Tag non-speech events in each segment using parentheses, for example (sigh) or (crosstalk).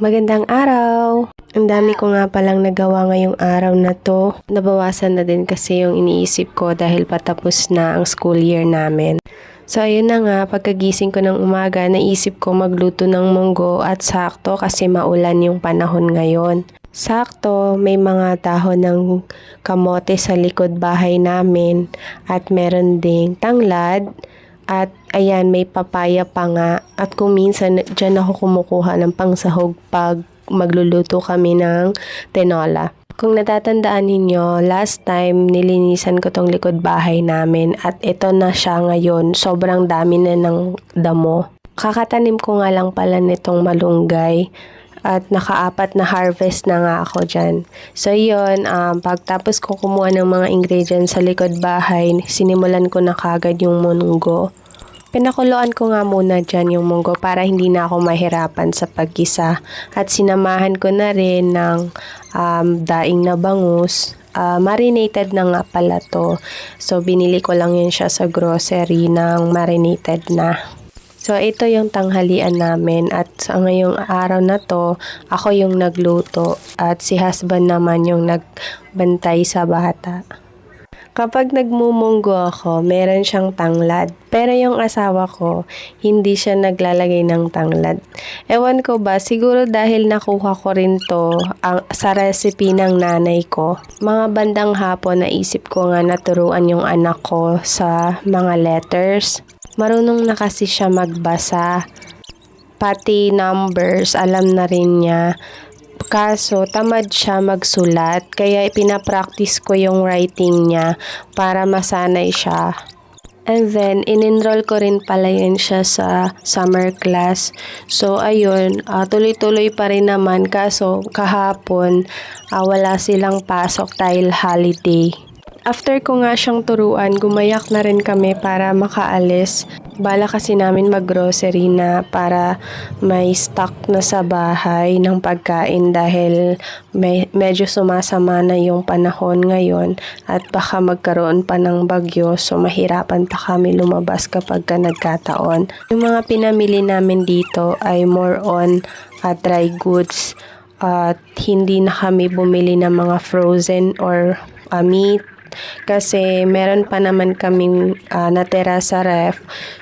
Magandang araw! Ang dami ko nga palang nagawa ngayong araw na to. Nabawasan na din kasi yung iniisip ko dahil patapos na ang school year namin. So ayun na nga, pagkagising ko ng umaga, naisip ko magluto ng munggo at sakto kasi maulan yung panahon ngayon. Sakto, may mga dahon ng kamote sa likod bahay namin at meron ding tanglad at ayan, may papaya pa nga. At kung minsan, dyan ako kumukuha ng pangsahog pag magluluto kami ng tinola. Kung natatandaan ninyo, last time nilinisan ko tong likod bahay namin at ito na siya ngayon. Sobrang dami na ng damo. Kakatanim ko nga lang pala nitong malunggay at nakaapat na harvest na nga ako dyan. So yun, um, pagtapos ko kumuha ng mga ingredients sa likod bahay, sinimulan ko na kagad yung mungo. Pinakuloan ko nga muna dyan yung munggo para hindi na ako mahirapan sa paggisa. At sinamahan ko na rin ng um, daing na bangus. Ah, marinated na nga pala to. So, binili ko lang yun siya sa grocery ng marinated na. So, ito yung tanghalian namin at sa ngayong araw na to, ako yung nagluto at si husband naman yung nagbantay sa bata. Kapag nagmumunggo ako, meron siyang tanglad. Pero yung asawa ko, hindi siya naglalagay ng tanglad. Ewan ko ba, siguro dahil nakuha ko rin to ang, sa recipe ng nanay ko. Mga bandang hapon, naisip ko nga naturuan yung anak ko sa mga letters. Marunong na kasi siya magbasa. Pati numbers, alam na rin niya. Kaso, tamad siya magsulat, kaya pinapractice ko yung writing niya para masanay siya. And then, in-enroll ko rin pala yun siya sa summer class. So, ayun, ah, tuloy-tuloy pa rin naman. Kaso, kahapon, ah, wala silang pasok dahil holiday. After ko nga siyang turuan, gumayak na rin kami para makaalis. Bala kasi namin mag-grocery na para may stock na sa bahay ng pagkain dahil may, medyo sumasama na yung panahon ngayon at baka magkaroon pa ng bagyo so mahirapan pa kami lumabas kapag ka nagkataon. Yung mga pinamili namin dito ay more on uh, dry goods at hindi na kami bumili ng mga frozen or uh, meat kasi meron pa naman kaming ah, natira sa ref.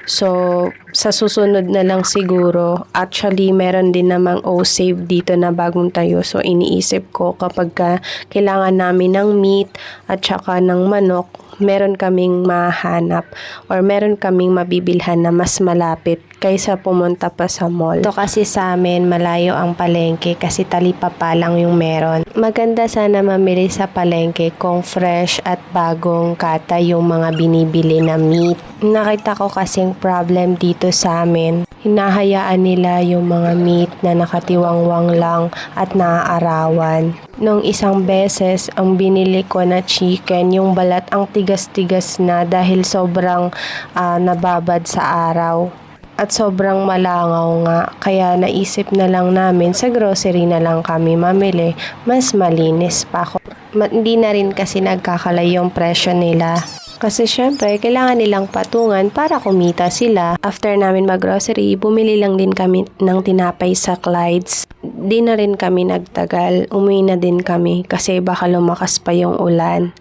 So, sa susunod na lang siguro, actually meron din namang O-Save dito na bagong tayo. So, iniisip ko kapag ka kailangan namin ng meat at saka ng manok, meron kaming mahanap or meron kaming mabibilhan na mas malapit kaysa pumunta pa sa mall. Ito kasi sa amin, malayo ang palengke kasi talipapa lang yung meron. Maganda sana mamili sa palengke kung fresh at bagong kata yung mga binibili na meat. Nakita ko kasing problem dito sa amin. Hinahayaan nila yung mga meat na nakatiwangwang lang at naaarawan. Nung isang beses, ang binili ko na chicken, yung balat ang tigas-tigas na dahil sobrang ah, nababad sa araw at sobrang malangaw nga. Kaya naisip na lang namin sa grocery na lang kami mamili. Mas malinis pa ako. Hindi na rin kasi nagkakalay yung presyo nila. Kasi syempre, kailangan nilang patungan para kumita sila. After namin mag-grocery, bumili lang din kami ng tinapay sa Clyde's. Di na rin kami nagtagal. Umuwi na din kami kasi baka lumakas pa yung ulan.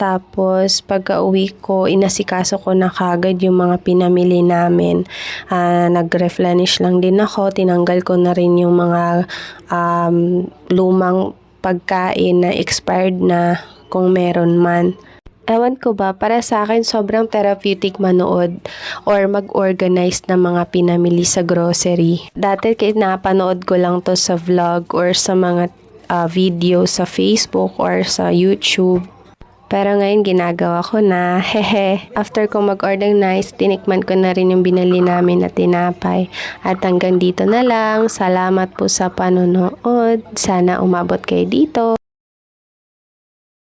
Tapos, pagka uwi ko, inasikaso ko na kagad yung mga pinamili namin. Ah, nag-replenish lang din ako. Tinanggal ko na rin yung mga um, lumang pagkain na expired na kung meron man. Ewan ko ba, para sa akin sobrang therapeutic manood or mag-organize ng mga pinamili sa grocery. Dati kinapanood ko lang to sa vlog or sa mga ah, video sa Facebook or sa YouTube. Pero ngayon ginagawa ko na, (laughs) hehe. After ko mag-organize, tinikman ko na rin yung binili namin na tinapay. At hanggang dito na lang. Salamat po sa panonood. Sana umabot kayo dito.